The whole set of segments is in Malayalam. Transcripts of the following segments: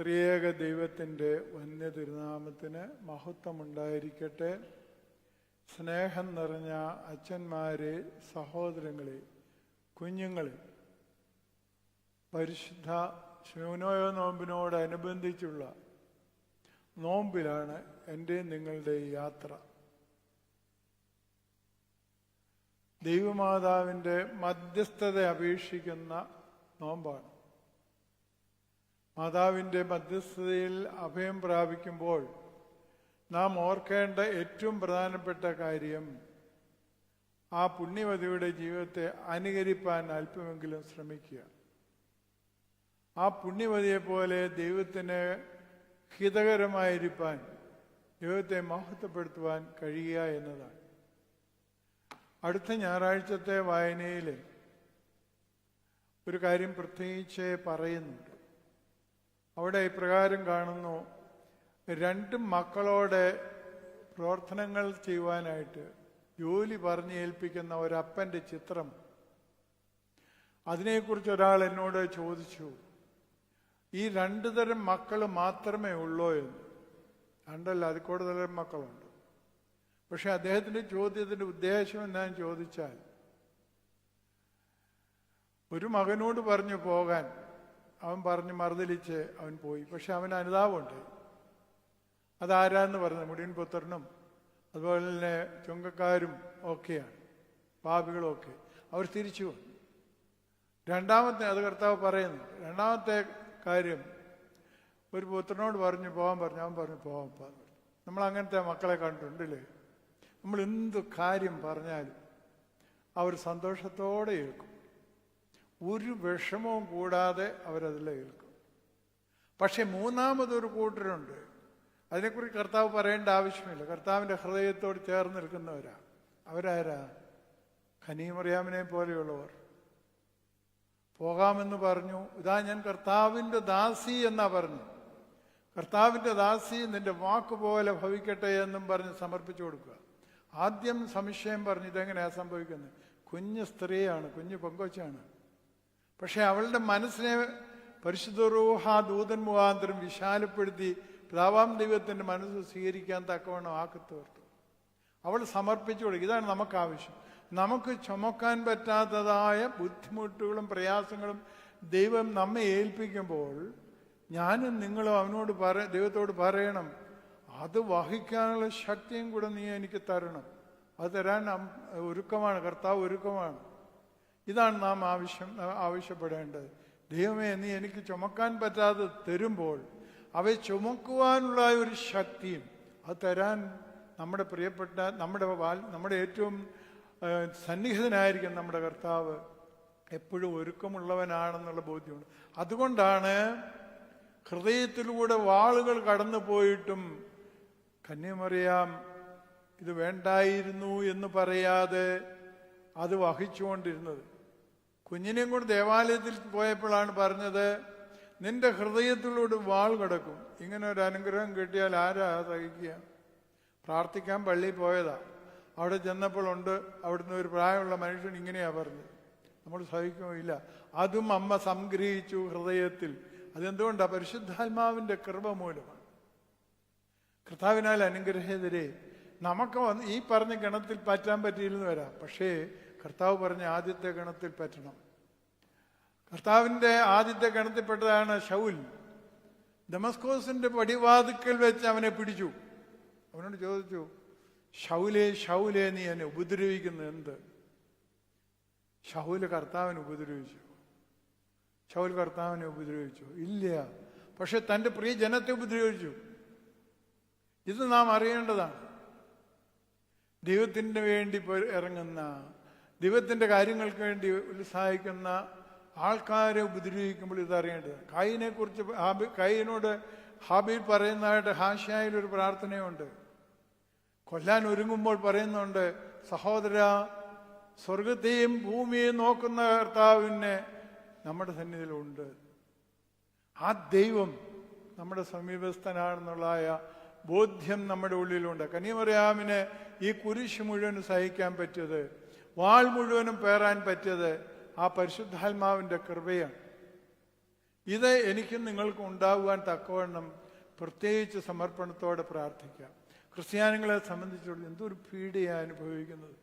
ത്രിയേക ദൈവത്തിന്റെ വന്യ തിരുനാമത്തിന് മഹത്വമുണ്ടായിരിക്കട്ടെ. സ്നേഹം നിറഞ്ഞ അച്ഛന്മാരെ സഹോദരങ്ങളെ കുഞ്ഞുങ്ങളെ പരിശുദ്ധ ശൂനോയ നോമ്പിനോടനുബന്ധിച്ചുള്ള നോമ്പിലാണ് എന്റെ നിങ്ങളുടെ യാത്ര. ദൈവമാതാവിന്റെ മധ്യസ്ഥത അപേക്ഷിക്കുന്ന നോമ്പാണ്. മാതാവിന്റെ മധ്യസ്ഥതയിൽ അഭയം പ്രാപിക്കുമ്പോൾ നാം ഓർക്കേണ്ട ഏറ്റവും പ്രധാനപ്പെട്ട കാര്യം ആ പുണ്യവതിയുടെ ജീവിതത്തെ അനുകരിപ്പാൻ അല്പമെങ്കിലും ശ്രമിക്കുക. ആ പുണ്യവതിയെ പോലെ ദൈവത്തിന് ഹിതകരമായിരിക്കാൻ ദൈവത്തെ മഹത്വപ്പെടുത്തുവാൻ കഴിയുക എന്നതാണ്. അടുത്ത ഞായറാഴ്ചത്തെ വായനയിൽ ഒരു കാര്യം പ്രത്യേകിച്ച് പറയുന്നുണ്ട്. അവിടെ ഇപ്രകാരം കാണുന്നു. രണ്ട് മക്കളോട് പ്രവർത്തനങ്ങൾ ചെയ്യുവാനായിട്ട് ജോലി പറഞ്ഞ് ഏൽപ്പിക്കുന്ന ഒരപ്പന്റെ ചിത്രം. അതിനെക്കുറിച്ച് ഒരാൾ എന്നോട് ചോദിച്ചു ഈ രണ്ടു തരം മക്കൾ മാത്രമേ ഉള്ളൂ എന്ന്? രണ്ടല്ല അത് കൂടുതൽ മക്കളുണ്ട്. പക്ഷെ അദ്ദേഹത്തിന്റെ ചോദ്യത്തിന്റെ ഉദ്ദേശം ഞാൻ ചോദിച്ചാൽ ഒരു മകനോട് പറഞ്ഞു പോകാൻ അവൻ പറഞ്ഞ് മറുതലിച്ച് അവൻ പോയി. പക്ഷെ അവൻ അനുതാപമുണ്ട്. അതാരാന്ന് പറഞ്ഞു മുടിയൻ പുത്രനും അതുപോലെ തന്നെ ചുങ്കക്കാരും ഒക്കെയാണ്. പാപികളും ഒക്കെ. അവർ തിരിച്ചു വന്നു. രണ്ടാമത്തെ അത് കർത്താവ് പറയുന്നു രണ്ടാമത്തെ കാര്യം ഒരു പുത്രനോട് പറഞ്ഞു പോകാൻ പറഞ്ഞു. അവൻ പറഞ്ഞു പോകാൻ പറഞ്ഞു. നമ്മൾ അങ്ങനത്തെ മക്കളെ കണ്ടിട്ടുണ്ടല്ലേ നമ്മൾ എന്ത് കാര്യം പറഞ്ഞാലും അവർ സന്തോഷത്തോടെ ഏൽക്കും. ഒരു വിഷമവും കൂടാതെ അവരതിൽ ഏൽക്കും. പക്ഷെ മൂന്നാമതൊരു കൂട്ടരുണ്ട്. അതിനെക്കുറിച്ച് കർത്താവ് പറയേണ്ട ആവശ്യമില്ല. കർത്താവിന്റെ ഹൃദയത്തോട് ചേർന്ന് നിൽക്കുന്നവരാ. അവരാരാ? ഖനീമറിയാമിനെ പോലെയുള്ളവർ. പോകാമെന്ന് പറഞ്ഞു. ഇതാ ഞാൻ കർത്താവിന്റെ ദാസി എന്നാ പറഞ്ഞു. കർത്താവിന്റെ ദാസി നിന്റെ വാക്കുപോലെ ഭവിക്കട്ടെ എന്നും പറഞ്ഞ് സമർപ്പിച്ചു കൊടുക്കുക. ആദ്യം സംശയം പറഞ്ഞു ഇതെങ്ങനെയാണ് സംഭവിക്കുന്നത്? കുഞ്ഞ് സ്ത്രീയാണ് കുഞ്ഞ് പൊങ്കൊച്ചാണ്. പക്ഷെ അവളുടെ മനസ്സിനെ പരിശുദ്ധ റൂഹ ദൂതൻ മുഖാന്തരം വിശാലപ്പെടുത്തി പിതാവാം ദൈവത്തിന്റെ മനസ്സ് സ്വീകരിക്കാൻ തക്കവണ്ണം ആക്കി അവൾ സമർപ്പിച്ചു കൊടുക്കും. ഇതാണ് നമുക്ക് ആവശ്യം. നമുക്ക് ചുമക്കാൻ പറ്റാത്തതായ ബുദ്ധിമുട്ടുകളും പ്രയാസങ്ങളും ദൈവം നമ്മെ ഏൽപ്പിക്കുമ്പോൾ ഞാനും നിങ്ങളും അവനോട് പറ ദൈവത്തോട് പറയണം. അത് വഹിക്കാനുള്ള ശക്തിയും കൂടെ നീ എനിക്ക് തരണം. അത് തരാൻ ഒരുക്കമാണ്. കർത്താവ് ഒരുക്കമാണ്. ഇതാണ് നാം ആവശ്യം ആവശ്യപ്പെടേണ്ടത്. ദൈവമേ നീ എനിക്ക് ചുമക്കാൻ പറ്റാതെ തരുമ്പോൾ അവയെ ചുമക്കുവാനുള്ള ഒരു ശക്തിയും അത് തരാൻ നമ്മുടെ പ്രിയപ്പെട്ട നമ്മുടെ വാൽ- നമ്മുടെ ഏറ്റവും സന്നിഹിതനായിരിക്കും നമ്മുടെ കർത്താവ് എപ്പോഴും ഒരുക്കമുള്ളവനാണെന്നുള്ള ബോധ്യമുണ്ട്. അതുകൊണ്ടാണ് ഹൃദയത്തിലൂടെ വാളുകൾ കടന്നു പോയിട്ടും കന്യമറിയാം ഇത് വേണ്ടായിരുന്നു എന്ന് പറയാതെ അത് വഹിച്ചുകൊണ്ടിരുന്നത്. കുഞ്ഞിനെയും കൊണ്ട് ദേവാലയത്തിൽ പോയപ്പോഴാണ് പറഞ്ഞത് നിന്റെ ഹൃദയത്തിലൂടെ വാൾ കിടക്കും. ഇങ്ങനെ ഒരു അനുഗ്രഹം കിട്ടിയാൽ ആരാ സഹിക്കുക? പ്രാർത്ഥിക്കാൻ പള്ളിയിൽ പോയതാ. അവിടെ ചെന്നപ്പോഴുണ്ട് അവിടുന്ന് ഒരു പ്രായമുള്ള മനുഷ്യൻ ഇങ്ങനെയാ പറഞ്ഞത്. നമ്മൾ സഹിക്കുമില്ല അതും അമ്മ സംഗ്രഹിച്ചു ഹൃദയത്തിൽ. അതെന്തുകൊണ്ടാ? പരിശുദ്ധാത്മാവിന്റെ കൃപ മൂലമാണ്. കർത്താവിനാൽ അനുഗ്രഹീതരെ നമുക്ക് വന്ന് ഈ പറഞ്ഞ ഗണത്തിൽ പറ്റാൻ പറ്റിയില്ലെന്ന് വരാം. പക്ഷേ കർത്താവ് പറഞ്ഞ ആദ്യത്തെ ഗണത്തിൽ പറ്റണം. കർത്താവിന്റെ ആദ്യത്തെ ഗണത്തിൽപ്പെട്ടതാണ് ഷൗൽ. ദമസ്കോസിന്റെ പടിവാതുക്കൽ വെച്ച് അവനെ പിടിച്ചു. അവനോട് ചോദിച്ചു ഷൗലെ ഷൗലെ നീ എന്നെ ഉപദ്രവിക്കുന്ന എന്ത്? ഷൗൽ കർത്താവിനെ ഉപദ്രവിച്ചു. ഷൗൽ കർത്താവിനെ ഉപദ്രവിച്ചു. ഇല്ല പക്ഷെ തന്റെ പ്രിയ ജനത്തെ ഉപദ്രവിച്ചു. ഇത് നാം അറിയേണ്ടതാണ്. ദൈവത്തിന് വേണ്ടി ഇറങ്ങുന്ന ദൈവത്തിന്റെ കാര്യങ്ങൾക്ക് വേണ്ടി ഉത്സാഹിക്കുന്ന ആൾക്കാരെ ഉപദ്രവിക്കുമ്പോൾ ഇതറിയേണ്ടത്. കൈനെക്കുറിച്ച് ഹാബി കൈനോട് ഹാബിൽ പറയുന്നതായിട്ട് ഹാഷ്യായിൽ ഒരു പ്രാർത്ഥനയുണ്ട്. കൊല്ലാൻ ഒരുങ്ങുമ്പോൾ പറയുന്നുണ്ട് സഹോദര സ്വർഗത്തെയും ഭൂമിയെയും നോക്കുന്ന കർത്താവിനെ നമ്മുടെ സന്നിധിയിലുണ്ട്. ആ ദൈവം നമ്മുടെ സമീപസ്ഥനാണെന്നുള്ളതായ ബോധ്യം നമ്മുടെ ഉള്ളിലുണ്ട്. കനിയമറിയാമിന് ഈ കുരിശ് മുഴുവൻ സഹിക്കാൻ പറ്റിയത് വാൾ മുഴുവനും പേറാൻ പറ്റിയത് ആ പരിശുദ്ധാത്മാവിന്റെ കൃപയാണ്. ഇത് എനിക്കും നിങ്ങൾക്കും ഉണ്ടാകുവാൻ തക്കവണ്ണം പ്രത്യേകിച്ച് സമർപ്പണത്തോടെ പ്രാർത്ഥിക്കാം. ക്രിസ്ത്യാനികളെ സംബന്ധിച്ചുള്ള എന്തൊരു പീഡയാണ് അനുഭവിക്കുന്നത്.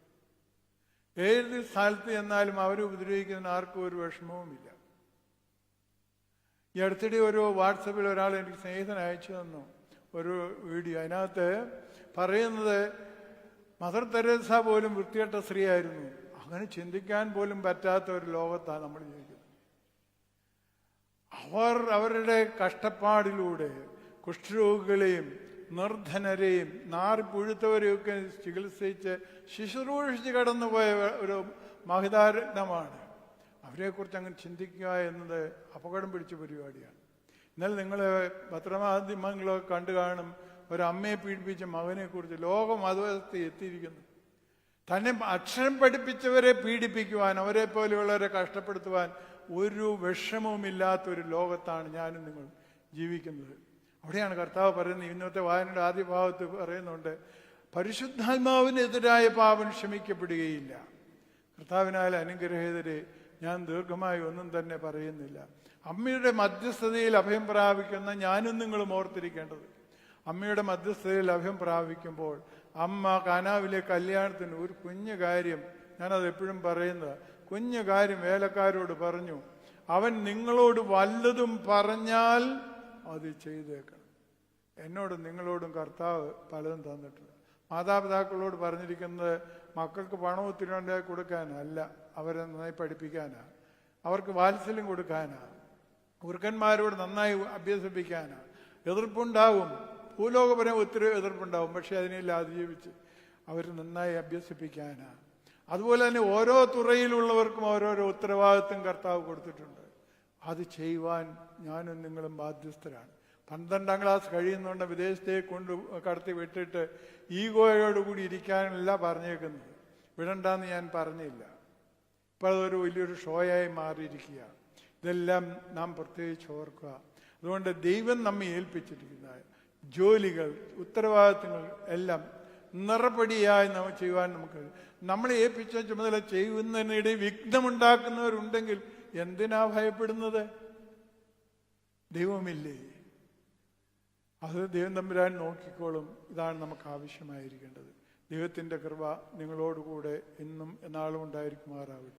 ഏത് സ്ഥലത്ത് ചെന്നാലും അവരെ ഉപദ്രവിക്കുന്നതിന് ആർക്കും ഒരു വിഷമവുമില്ല. ഈ അടുത്തിടെ ഒരു വാട്സപ്പിൽ ഒരാൾ എനിക്ക് സ്നേഹിതൻ അയച്ചു തന്നു ഒരു വീഡിയോ. അതിനകത്ത് പറയുന്നത് മദർ തെരേസ പോലും വൃത്തികെട്ട സ്ത്രീയായിരുന്നു. അങ്ങനെ ചിന്തിക്കാൻ പോലും പറ്റാത്ത ഒരു ലോകത്താണ് നമ്മൾ ജീവിക്കുന്നത്. അവർ അവരുടെ കഷ്ടപ്പാടിലൂടെ കുഷ്ഠരോഗികളെയും നിർധനരെയും നാറിപ്പുഴുത്തവരെയൊക്കെ ചികിത്സിച്ച് ശുശ്രൂഷിച്ച് കടന്നുപോയ ഒരു മഹിതാരത്നമാണ്. അവരെക്കുറിച്ച് അങ്ങനെ ചിന്തിക്കുക എന്നത് അപകടം പിടിച്ച പരിപാടിയാണ്. എന്നാൽ നിങ്ങൾ പത്രമാധ്യമങ്ങളൊക്കെ കണ്ടു കാണും ഒരമ്മയെ പീഡിപ്പിച്ച മകനെക്കുറിച്ച് ലോകം അതുവരത്തിൽ എത്തിയിരിക്കുന്നു. തന്നെ അക്ഷരം പഠിപ്പിച്ചവരെ പീഡിപ്പിക്കുവാൻ അവരെ പോലെയുള്ളവരെ കഷ്ടപ്പെടുത്തുവാൻ ഒരു വിഷമവുമില്ലാത്തൊരു ലോകത്താണ് ഞാനും നിങ്ങൾ ജീവിക്കുന്നത്. അവിടെയാണ് കർത്താവ് പറയുന്നത് ഇന്നത്തെ വായനയുടെ ആദ്യ ഭാഗത്ത് പറയുന്നുണ്ട് പരിശുദ്ധാത്മാവിനെതിരായ പാപം ക്ഷമിക്കപ്പെടുകയില്ല. കർത്താവിനാൽ അനുഗ്രഹീതരെ ഞാൻ ദീർഘമായി ഒന്നും തന്നെ പറയുന്നില്ല. അമ്മയുടെ മധ്യസ്ഥതയിൽ അഭയം പ്രാപിക്കുന്ന ഞാനും നിങ്ങളും ഓർത്തിരിക്കേണ്ടത് അമ്മയുടെ മധ്യസ്ഥതയിൽ ലഭ്യം പ്രാപിക്കുമ്പോൾ അമ്മ കാനാവിലെ കല്യാണത്തിന് ഒരു കുഞ്ഞു കാര്യം ഞാനത് എപ്പോഴും പറയുന്നത്. കുഞ്ഞു കാര്യം വേലക്കാരോട് പറഞ്ഞു. അവൻ നിങ്ങളോട് വല്ലതും പറഞ്ഞാൽ അത് ചെയ്തേക്കണം. എന്നോടും നിങ്ങളോടും കർത്താവ് പലതും തന്നിട്ടുണ്ട്. മാതാപിതാക്കളോട് പറഞ്ഞിരിക്കുന്നത് മക്കൾക്ക് പണം ഒത്തിരി ഉണ്ടായി കൊടുക്കാനല്ല അവരെ നന്നായി പഠിപ്പിക്കാനാ. അവർക്ക് വാത്സല്യം കൊടുക്കാനാ. കുറുക്കന്മാരോട് നന്നായി അഭ്യസിപ്പിക്കാനാ. എതിർപ്പുണ്ടാവും. ഭൂലോകപരം ഒത്തിരി എതിർപ്പുണ്ടാവും. പക്ഷെ അതിനെല്ലാം അതിജീവിച്ച് അവർ നന്നായി അഭ്യസിപ്പിക്കാനാണ് അതുപോലെ തന്നെ ഓരോ തുറയിലുള്ളവർക്കും ഓരോരോ ഉത്തരവാദിത്വം കർത്താവ് കൊടുത്തിട്ടുണ്ട്. അത് ചെയ്യുവാൻ ഞാനും നിങ്ങളും ബാധ്യസ്ഥരാണ്. പന്ത്രണ്ടാം ക്ലാസ് കഴിയുന്നുണ്ട് വിദേശത്തേക്ക് കൊണ്ട് കടത്തി വിട്ടിട്ട് ഈഗോയോടുകൂടി ഇരിക്കാനല്ല പറഞ്ഞേക്കുന്നത്. വിടണ്ടെന്ന് ഞാൻ പറഞ്ഞില്ല. ഇപ്പം അതൊരു വലിയൊരു ഷോയായി മാറിയിരിക്കുക ഇതെല്ലാം നാം പ്രത്യേകിച്ച് ഓർക്കുക. അതുകൊണ്ട് ദൈവം നമ്മെ ഏൽപ്പിച്ചിരിക്കുന്ന ജോലികൾ ഉത്തരവാദിത്തങ്ങൾ എല്ലാം നിറപടിയായി നമ്മൾ ചെയ്യുവാൻ നമുക്ക് നമ്മളെ ഏൽപ്പിച്ച ചുമതല ചെയ്യുന്നതിനിടെ വിഘ്നമുണ്ടാക്കുന്നവരുണ്ടെങ്കിൽ എന്തിനാ ഭയപ്പെടുന്നത്? ദൈവമില്ലേ? അത് ദൈവം തമ്പുരാൻ നോക്കിക്കോളും. ഇതാണ് നമുക്ക് ആവശ്യമായിരിക്കേണ്ടത്. ദൈവത്തിന്റെ കൃപ നിങ്ങളോടുകൂടെ ഇന്നും എന്നാളും ഉണ്ടായിരിക്കുമാറാവട്ടെ.